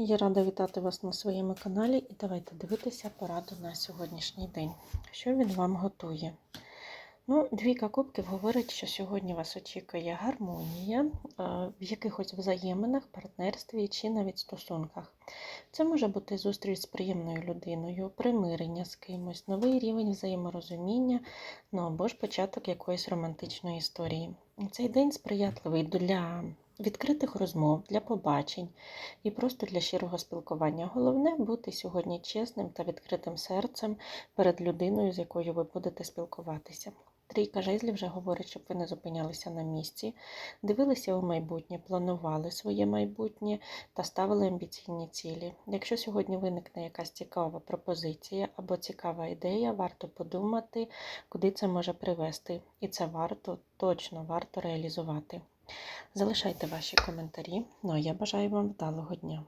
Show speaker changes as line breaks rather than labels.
Я рада вітати вас на своєму каналі і давайте дивитися пораду на сьогоднішній день. Що він вам готує? Ну, Двійка кубків говорить, що сьогодні вас очікує гармонія в якихось взаєминах, партнерстві чи навіть стосунках. Це може бути зустріч з приємною людиною, примирення з кимось, новий рівень взаєморозуміння, ну або ж початок якоїсь романтичної історії. Цей день сприятливий для відкритих розмов, для побачень і просто для щирого спілкування. Головне бути сьогодні чесним та відкритим серцем перед людиною, з якою ви будете спілкуватися. Трійка жезлів вже говорить, щоб ви не зупинялися на місці, дивилися у майбутнє, планували своє майбутнє та ставили амбіційні цілі. Якщо сьогодні виникне якась цікава пропозиція або цікава ідея, варто подумати, куди це може привести. І це варто, точно варто реалізувати. Залишайте ваші коментарі. Ну а я бажаю вам вдалого дня.